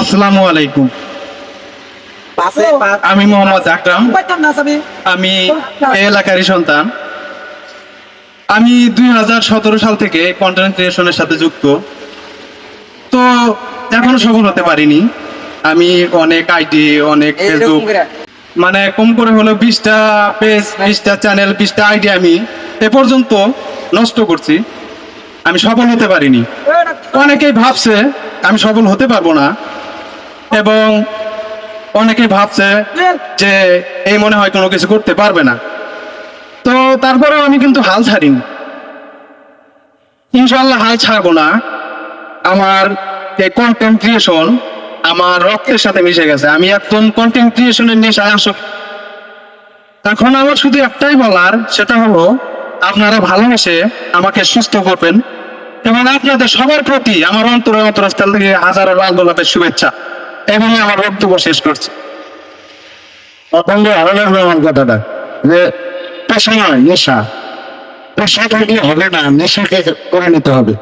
আসসালামু আলাইকুম। আমি মোহাম্মদ আকরাম। আমি এলাকারই সন্তান। আমি দুই হাজার সতেরো সাল থেকে কন্টেন্ট ক্রিয়েশনের সাথে যুক্ত। তো এখনও সফল হতে পারিনি। আমি অনেক আইডি অনেক ফেসবুক মানে কম করে হলো বিশটা পেজ বিশটা চ্যানেল বিশটা আইডি আমি এ পর্যন্ত নষ্ট করছি। আমি সফল হতে পারিনি। অনেকেই ভাবছে আমি সফল হতে পারব না। এবং অনেকেই ভাবছে যে এই মনে হয় কোনো কিছু করতে পারবে না। তো তারপরেও আমি কিন্তু হাল ছাড়িনি। ইনশাল্লাহ হাল ছাড়বো না। আমার এই কন্টেন্ট ক্রিয়েশন আমার রক্তের সাথে মিশে গেছে। আমি একদম কন্টেন্ট ক্রিয়েশনের নেশায় আসক এখন আমার শুধু একটাই বলার সেটা হলো আপনারা ভালোবেসে আমাকে সুস্থ করবেন এবং আপনাদের সবার প্রতি আমার অন্তর অন্তরস্থল থেকে হাজারো লাল গোলাপের শুভেচ্ছা। এবং আমার বক্তব্য শেষ করছি। প্রথমে ভালো লাগবে আমার কথাটা, যে পেশা নয় নেশা। পেশা থাকলে হবে না, নেশাকে করে নিতে হবে।